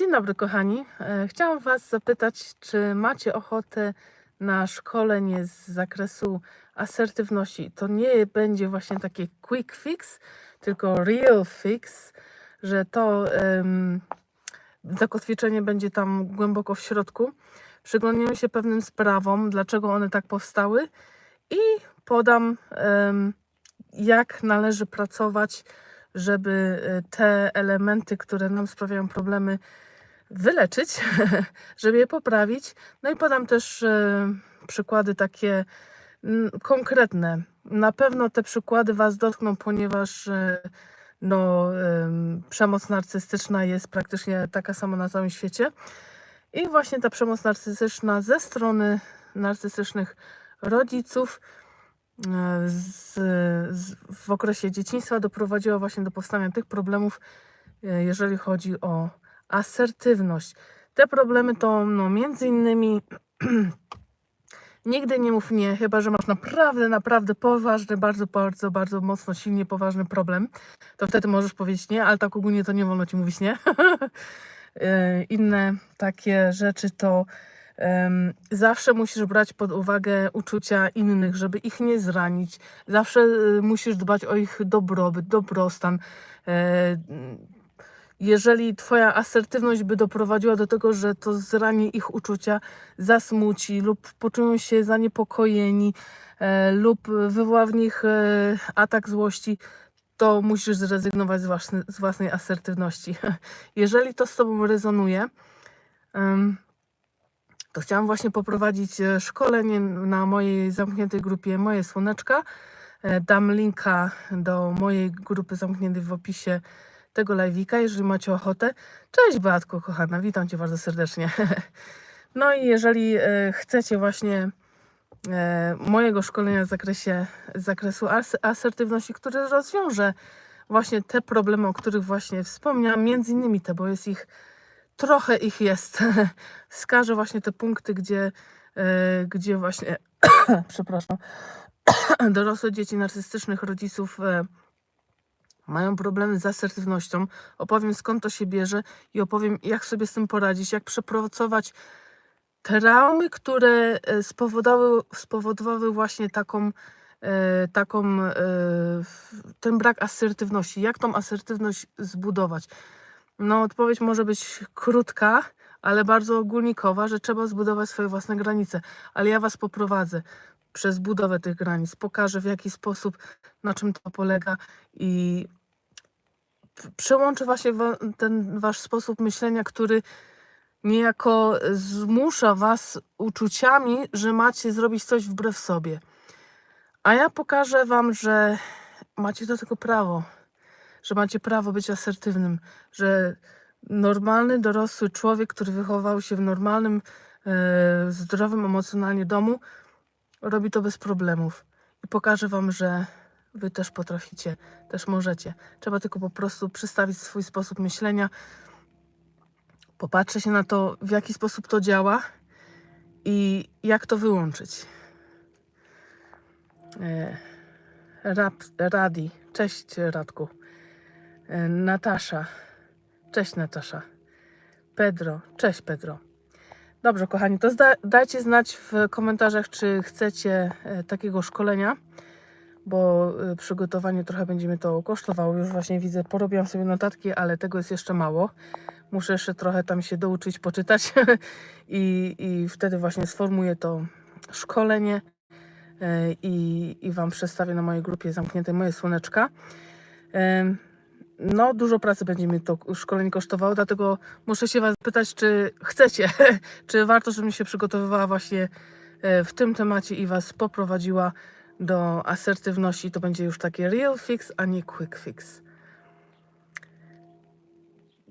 Dzień dobry, kochani. E, Chciałam Was zapytać, czy macie ochotę na szkolenie z zakresu asertywności? To nie będzie właśnie takie quick fix, tylko real fix, że to em, zakotwiczenie będzie tam głęboko w środku. Przyglądniemy się pewnym sprawom, dlaczego one tak powstały i podam, em, jak należy pracować, żeby e, te elementy, które nam sprawiają problemy, wyleczyć, żeby je poprawić. No i podam też e, przykłady takie mm, konkretne. Na pewno te przykłady Was dotkną, ponieważ e, no, em, przemoc narcystyczna jest praktycznie taka sama na całym świecie. I właśnie ta przemoc narcystyczna ze strony narcystycznych rodziców e, z, z, w okresie dzieciństwa doprowadziła właśnie do powstania tych problemów, jeżeli chodzi o asertywność. Te problemy to no, między innymi nigdy nie mów nie, chyba że masz naprawdę, naprawdę poważny, bardzo, bardzo, bardzo mocno, silnie poważny problem, to wtedy możesz powiedzieć nie, ale tak ogólnie to nie wolno ci mówić nie. E, Inne takie rzeczy to em, zawsze musisz brać pod uwagę uczucia innych, żeby ich nie zranić. Zawsze y, musisz dbać o ich dobrobyt, dobrostan. E, jeżeli Twoja asertywność by doprowadziła do tego, że to zrani ich uczucia, zasmuci lub poczują się zaniepokojeni e, lub wywoła w nich e, atak złości, to musisz zrezygnować z, własny, z własnej asertywności. Jeżeli to z Tobą rezonuje, to chciałam właśnie poprowadzić e, szkolenie na mojej zamkniętej grupie Moje Słoneczka. E, Dam linka do mojej grupy zamkniętej w opisie tego live'ika, jeżeli macie ochotę. Cześć Beatko, kochana, witam Cię bardzo serdecznie. No i jeżeli e, chcecie właśnie e, mojego szkolenia w zakresie z zakresu as- asertywności, które rozwiąże właśnie te problemy, o których właśnie wspomniałam, między innymi te, bo jest ich trochę ich jest. Wskażę właśnie te punkty, gdzie, e, gdzie właśnie, przepraszam, dorosłe dzieci narcystycznych rodziców mają problemy z asertywnością. Opowiem skąd to się bierze i opowiem jak sobie z tym poradzić, jak przepracować traumy, które e, spowodowały, spowodowały właśnie taką, e, taką e, ten brak asertywności. Jak tą asertywność zbudować? No, odpowiedź może być krótka, ale bardzo ogólnikowa, że trzeba zbudować swoje własne granice. Ale ja Was poprowadzę przez budowę tych granic, pokażę w jaki sposób, na czym to polega i p- przełączę właśnie ten Wasz sposób myślenia, który niejako zmusza Was uczuciami, że macie zrobić coś wbrew sobie. A ja pokażę Wam, że macie do tego prawo, że macie prawo być asertywnym, że normalny, dorosły człowiek, który wychował się w normalnym, e, zdrowym emocjonalnie domu, robi to bez problemów. I pokażę Wam, że Wy też potraficie, też możecie. Trzeba tylko po prostu przystawić swój sposób myślenia, popatrzę się na to, w jaki sposób to działa i jak to wyłączyć. E, Rap, Radi, cześć Radku. E, Natasza, cześć Natasza. Pedro, cześć Pedro. Dobrze, kochani, to dajcie znać w komentarzach, czy chcecie e, takiego szkolenia, bo e, przygotowanie trochę będzie mnie to kosztowało. Już właśnie widzę, porobiłam sobie notatki, ale tego jest jeszcze mało. Muszę jeszcze trochę tam się douczyć, poczytać i, i wtedy właśnie sformuję to szkolenie e, i, i Wam przedstawię na mojej grupie zamkniętej moje słoneczka. Em, No, dużo pracy będzie mi to szkolenie kosztowało, dlatego muszę się Was pytać, czy chcecie, czy warto, żebym się przygotowywała właśnie e, w tym temacie i Was poprowadziła do asertywności. To będzie już takie real fix, a nie quick fix.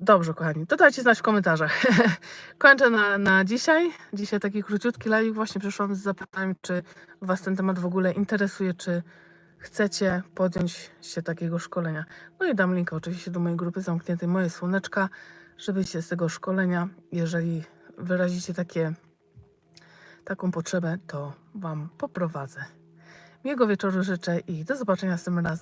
Dobrze, kochani, to dajcie znać w komentarzach. Kończę na, na dzisiaj. Dzisiaj taki króciutki live. Właśnie przyszłam z zapytaniem, czy Was ten temat w ogóle interesuje, czy chcecie podjąć się takiego szkolenia. No i dam link oczywiście do mojej grupy zamkniętej Moje Słoneczka, żebyście z tego szkolenia, jeżeli wyrazicie takie, taką potrzebę, to Wam poprowadzę. Miłego wieczoru życzę i do zobaczenia następnym razem.